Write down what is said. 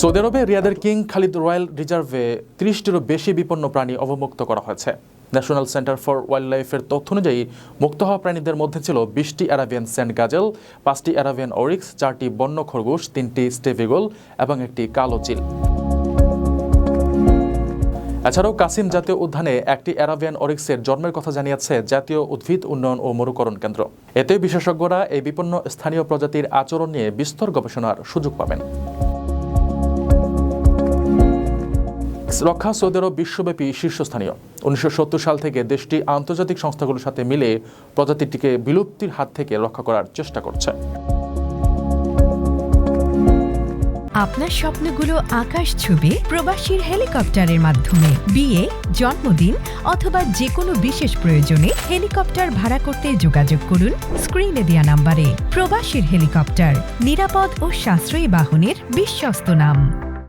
Saudi আরবে রিয়াদের king Khalid royal রিজার্ভে ত্রিশটিরও বেশি বিপন্ন প্রাণী অবমুক্ত করা হয়েছে। ন্যাশনাল সেন্টার ফর ওয়াইল্ড লাইফের তথ্য অনুযায়ী, মুক্ত হওয়া প্রাণীদের মধ্যে ছিল বিশটি অ্যারাবিয়ান স্যান্ড গাজেল, পাঁচটি অ্যারাবিয়ান অরিক্স, চারটি বন্য খরগোশ, তিনটি স্টেভিগল এবং একটি কালো চিল। এছাড়াও কাসিম জাতীয় উদ্যানে একটি অ্যারাবিয়ান অরিক্সের জন্মের কথা জানিয়েছে জাতীয় উদ্ভিদ উন্নয়ন ও মরুকরণ কেন্দ্র। এতে বিশেষজ্ঞরা এই বিপন্ন স্থানীয় প্রজাতির আচরণ নিয়ে বিস্তর গবেষণার সুযোগ পাবেন। রক্ষা সৌদি আরব বিশ্বব্যাপী শীর্ষস্থানীয়। উনিশশো সত্তর সাল থেকে দেশটি আন্তর্জাতিক সংস্থাগুলোর সাথে মিলে প্রজাতিটিকে বিলুপ্তির হাত থেকে রক্ষা করার চেষ্টা করছে। আপনার স্বপ্নগুলো আকাশ ছুবে প্রবাসীর হেলিকপ্টারের মাধ্যমে। বিয়ে, জন্মদিন অথবা যে কোনো বিশেষ প্রয়োজনে হেলিকপ্টার ভাড়া করতে যোগাযোগ করুন স্ক্রিনে দেওয়া নাম্বারে। প্রবাসীর হেলিকপ্টার, নিরাপদ ও সাশ্রয়ী বাহনের বিশ্বস্ত নাম।